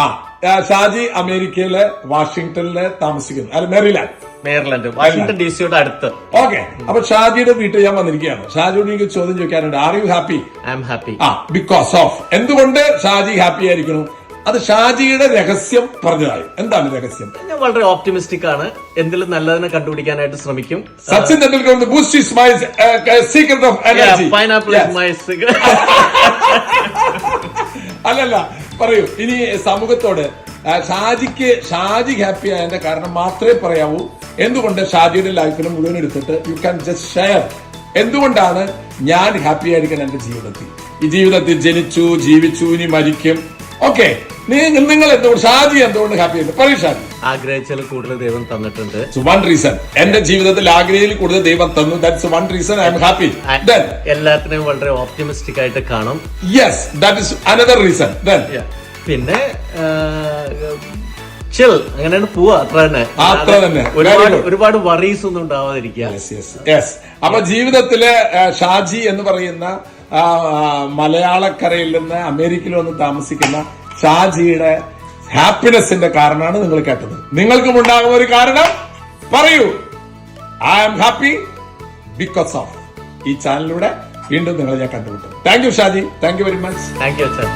ആ, ഷാജി അമേരിക്കയിലെ വാഷിംഗ്ടണിൽ താമസിക്കുന്നു. അല്ല മെറിലാൻഡ് മേയർലൻഡ് വാഷിംഗ്ടൺ ഡി സിയുടെ അടുത്ത്. ഓക്കെ. അപ്പൊ ഷാജിയുടെ വീട്ടിൽ ഞാൻ വന്നിരിക്കുകയാണ്. ഷാജിയോട് എനിക്ക് ചോദ്യം ചോദിക്കാനുണ്ട്. Are you happy I am happy ആ ബിക്കോസ് ഓഫ് എന്തുകൊണ്ട് ഷാജി ഹാപ്പി ആയിരിക്കണം അത് ഷാജിയുടെ രഹസ്യം പറഞ്ഞതായി. എന്താണ് രഹസ്യം? ഞാൻ വളരെ ഓപ്റ്റിമിസ്റ്റിക് ആണ്. എന്തിലും നല്ലതിനെ കണ്ടുപിടിക്കാനായിട്ട് ശ്രമിക്കും. Sachin Tendulkar Boost my secret of energy pineapple my അല്ലല്ല. പറയൂ. ഇനി സമൂഹത്തോട് ഷാജിക്ക് ഷാജി ഹാപ്പി ആയതിന്റെ കാരണം മാത്രമേ പറയാവൂ. എന്തുകൊണ്ട് ഷാജിയുടെ ലൈഫിന് മുഴുവൻ എടുത്തിട്ട് യു ക്യാൻ ജസ്റ്റ് ഷെയർ എന്തുകൊണ്ടാണ് ഞാൻ ഹാപ്പി ആയിരിക്കണം എന്റെ ജീവിതത്തിൽ? ഈ ജീവിതത്തിൽ ജനിച്ചു ജീവിച്ചു ഇനി മരിക്കും. ഓക്കെ നിങ്ങൾ നിങ്ങൾ എന്തുകൊണ്ട് ഷാജി എന്തുകൊണ്ട് ഹാപ്പി ആയിരുന്നു പറയൂ ഷാജി. ആഗ്രഹിച്ചാൽ കൂടുതൽ ദൈവം തന്നിട്ടുണ്ട്. വൺ റീസൺ എന്റെ ജീവിതത്തിൽ ആഗ്രഹയിൽ കൂടുതൽ ദൈവം തന്നു. That's one reason I am happy എല്ലാത്തിനെയും വളരെ ഓപ്റ്റിമിസ്റ്റിക് ആയിട്ട് കാണും. Yes that is another reason പിന്നെ ചിൽ അങ്ങനെയാണ് പോവാ. അത്ര തന്നെ. ആ, അത്ര തന്നെ. ഒരുപാട് ഒരുപാട് വറീസ് ഒന്നും ഉണ്ടാവാതിരിക്കുക. അപ്പൊ ജീവിതത്തിലെ ഷാജി എന്ന് പറയുന്ന ആ, ആ, മലയാളക്കരയിൽ നിന്ന് അമേരിക്കയിൽ വന്ന് താമസിക്കുന്ന ഷാജിയുടെ ഹാപ്പിനെസിന്റെ കാരണമാണ് നിങ്ങൾ കേട്ടത്. നിങ്ങൾക്കും ഉണ്ടാകുന്ന ഒരു കാരണം പറയൂ. I am happy because of ഈ ചാനലിലൂടെ വീണ്ടും നിങ്ങളെ ഞാൻ കണ്ടുമുട്ടും. Thank you Shaji thank you very much thank you അച്ഛൻ